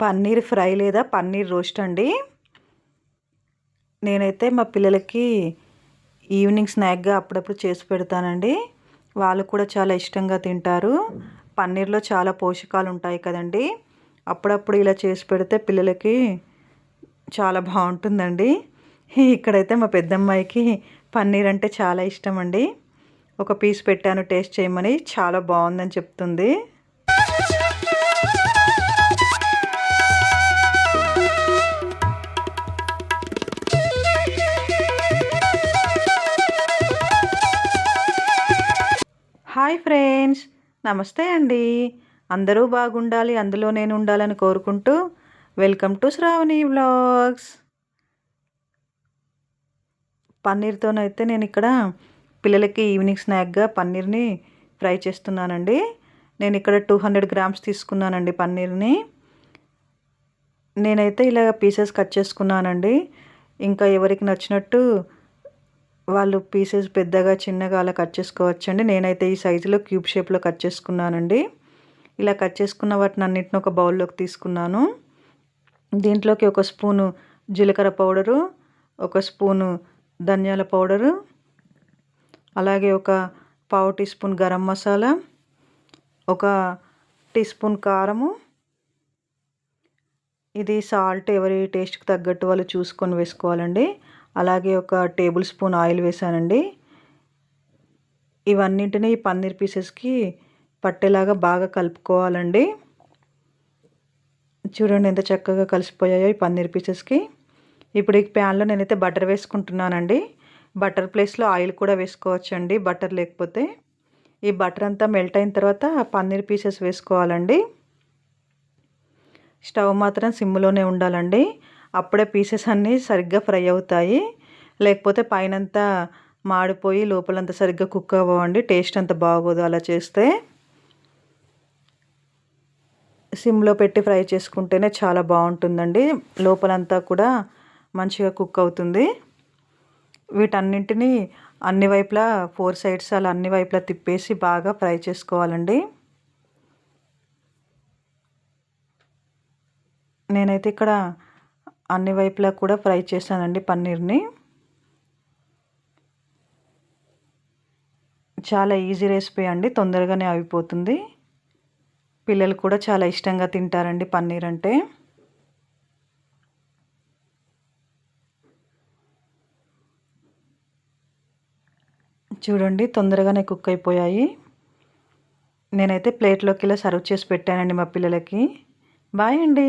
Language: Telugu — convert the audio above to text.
పన్నీర్ ఫ్రై లేదా పన్నీర్ రోస్ట్ అండి. నేనైతే మా పిల్లలకి ఈవినింగ్ స్నాక్గా అప్పుడప్పుడు చేసి పెడతానండి. వాళ్ళు కూడా చాలా ఇష్టంగా తింటారు. పన్నీర్లో చాలా పోషకాలు ఉంటాయి కదండి. అప్పుడప్పుడు ఇలా చేసి పెడితే పిల్లలకి చాలా బాగుంటుందండి. ఇక్కడైతే మా పెద్దమ్మాయికి పన్నీర్ అంటే చాలా ఇష్టం అండి ఒక పీస్ పెట్టాను టేస్ట్ చేయమని చాలా బాగుందని చెప్తుంది. హాయ్ ఫ్రెండ్స్ నమస్తే అండి. అందరూ బాగుండాలి అందులో నేను ఉండాలని కోరుకుంటూ వెల్కమ్ టు శ్రావణి వ్లాగ్స్. పన్నీర్తోనైతే నేను ఇక్కడ పిల్లలకి ఈవినింగ్ స్నాక్గా పన్నీర్ని ఫ్రై చేస్తున్నానండి. నేను ఇక్కడ టూ హండ్రెడ్ గ్రామ్స్ తీసుకున్నానండి పన్నీర్ని. నేనైతే ఇలా పీసెస్ కట్ చేసుకున్నానండి. ఇంకా ఎవరికి నచ్చినట్టు వాళ్ళు పీసెస్ పెద్దగా చిన్నగా అలా కట్ చేసుకోవచ్చండి. నేనైతే ఈ సైజులో క్యూబ్ షేప్లో కట్ చేసుకున్నానండి. ఇలా కట్ చేసుకున్న వాటిని అన్నింటిని ఒక బౌల్లోకి తీసుకున్నాను. దీంట్లోకి ఒక స్పూను జీలకర్ర పౌడరు ఒక స్పూను ధనియాల పౌడరు అలాగే ఒక పావు టీ స్పూన్ గరం మసాలా ఒక టీ స్పూన్ కారము. ఇది సాల్ట్ ఎవరి టేస్ట్కి తగ్గట్టు వాళ్ళు చూసుకొని వేసుకోవాలండి. అలాగే ఒక టేబుల్ స్పూన్ ఆయిల్ వేసానండి ఇవన్నింటినీ పన్నీర్ పీసెస్కి పట్టేలాగా బాగా కలుపుకోవాలండి. చూడండి ఎంత చక్కగా కలిసిపోయాయో ఈ పన్నీర్ పీసెస్కి. ఇప్పుడు ఈ ప్యాన్లో నేనైతే బటర్ వేసుకుంటున్నానండి. బటర్ ప్లేస్లో ఆయిల్ కూడా వేసుకోవచ్చండి బటర్ లేకపోతే. ఈ బటర్ అంతా మెల్ట్ అయిన తర్వాత పన్నీర్ పీసెస్ వేసుకోవాలండి. స్టవ్ మాత్రం సిమ్లోనే ఉండాలండి. అప్పుడే పీసెస్ అన్నీ సరిగ్గా ఫ్రై అవుతాయి. లేకపోతే పైనంతా మాడిపోయి లోపలంతా సరిగ్గా కుక్ అవ్వండి టేస్ట్ అంత బాగోదు అలా చేస్తే. సిమ్లో పెట్టి ఫ్రై చేసుకుంటేనే చాలా బాగుంటుందండి. లోపలంతా కూడా మంచిగా కుక్ అవుతుంది. వీటన్నింటినీ అన్ని వైపులా ఫోర్ సైడ్స్ అలా అన్ని వైపులా తిప్పేసి బాగా ఫ్రై చేసుకోవాలండి. నేనైతే ఇక్కడ అన్ని వైపులా కూడా ఫ్రై చేశానండి పన్నీర్ని. చాలా ఈజీ రెసిపీ అండి తొందరగానే అయిపోతుంది. పిల్లలు కూడా చాలా ఇష్టంగా తింటారండి పన్నీర్ అంటే. చూడండి తొందరగానే కుక్ అయిపోయాయి. నేనైతే ప్లేట్లోకి ఇలా సర్వ్ చేసి పెట్టానండి మా పిల్లలకి. బాయ్ అండి.